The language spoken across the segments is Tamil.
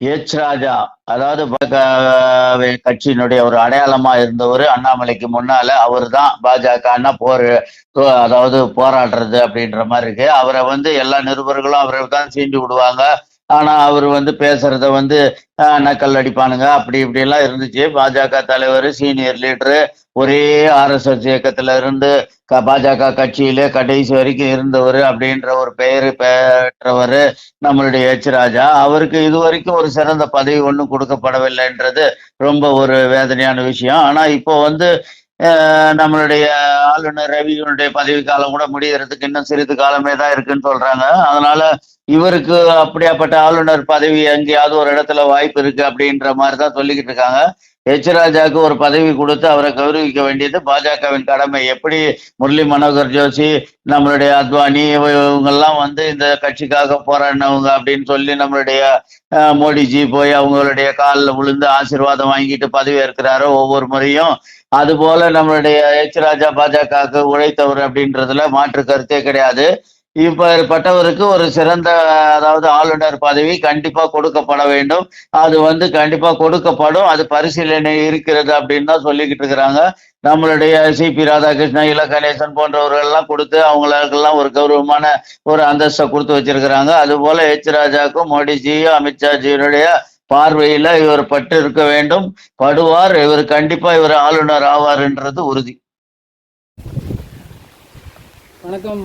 எச் ராஜா அதாவது கட்சியினுடைய ஒரு அடையாளமா இருந்தவர் அண்ணாமலைக்கு முன்னால அவர் தான் பாஜக போர் அதாவது போராடுறது அப்படின்ற மாதிரி இருக்கு. அவரை வந்து எல்லா நிருபர்களும் அவரை தான் சீண்டி விடுவாங்க. ஆனா அவர் வந்து பேசுறத வந்து நக்கல் அடிப்பானுங்க. அப்படி இப்படி எல்லாம் இருந்துச்சு. பாஜக தலைவர் சீனியர் லீடரு ஒரே ஆர்எஸ்எஸ் இயக்கத்துல இருந்து க- பாஜக கட்சியிலே கடைசி வரைக்கும் இருந்தவர் அப்படின்ற ஒரு பெயர் பெற்றவர் நம்மளுடைய எச் ராஜா. அவருக்கு இது வரைக்கும் ஒரு சிறந்த பதவி ஒன்றும் கொடுக்கப்படவில்லைன்றது ரொம்ப ஒரு வேதனையான விஷயம். ஆனா இப்போ வந்து நம்மளுடைய ஆளுநர் ரவியினுடைய பதவி காலம் கூட முடியறதுக்கு இன்னும் சிறிது காலமே தான் இருக்குன்னு சொல்றாங்க. அதனால இவருக்கு அப்படியாப்பட்ட ஆளுநர் பதவி எங்கேயாவது ஒரு இடத்துல வாய்ப்பு இருக்கு அப்படின்ற மாதிரி தான் சொல்லிக்கிட்டு இருக்காங்க. ஹெச் ராஜாவுக்கு ஒரு பதவி கொடுத்து அவரை கௌரவிக்க வேண்டியது பாஜகவின் கடமை. எப்படி முரளி மனோகர் ஜோஷி நம்மளுடைய அத்வானி இவங்கெல்லாம் வந்து இந்த கட்சிக்காக போராடினவங்க அப்படின்னு சொல்லி நம்மளுடைய மோடிஜி போய் அவங்களுடைய காலில் விழுந்து ஆசீர்வாதம் வாங்கிட்டு பதவி ஏற்கிறாரோ ஒவ்வொரு முறையும். அதுபோல நம்மளுடைய ஹெச் ராஜா பாஜகவுக்கு உழைத்தவர் அப்படின்றதுல மாற்று கருத்தே கிடையாது. இப்பேற்பட்டவருக்கு ஒரு சிறந்த அதாவது ஆளுநர் பதவி கண்டிப்பா கொடுக்கப்பட வேண்டும். அது வந்து கண்டிப்பா கொடுக்கப்படும். அது பரிசீலனை இருக்கிறது அப்படின்னு தான் சொல்லிக்கிட்டு இருக்கிறாங்க. நம்மளுடைய சிபி ராதாகிருஷ்ணன் இல. கணேசன் போன்றவர்கள் எல்லாம் கொடுத்து அவங்களுக்கெல்லாம் ஒரு கௌரவமான ஒரு அந்தஸ்தை கொடுத்து வச்சிருக்கிறாங்க. அது போல எச். ராஜாக்கும் மோடிஜியும் அமித்ஷாஜியினுடைய பார்வையில இவர் பட்டு இருக்க வேண்டும். படுவார். இவர் கண்டிப்பா இவர் ஆளுநர் ஆவார்ன்றது உறுதி. வணக்கம்.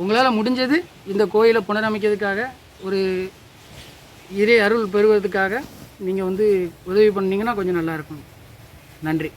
உங்களால் முடிஞ்சது இந்த கோயிலை புனரமைக்கிறதுக்காக ஒரு இறை அருள் பெறுவதற்காக நீங்கள் வந்து உதவி பண்ணிங்கன்னா கொஞ்சம் நல்லாயிருக்கும் நன்றி.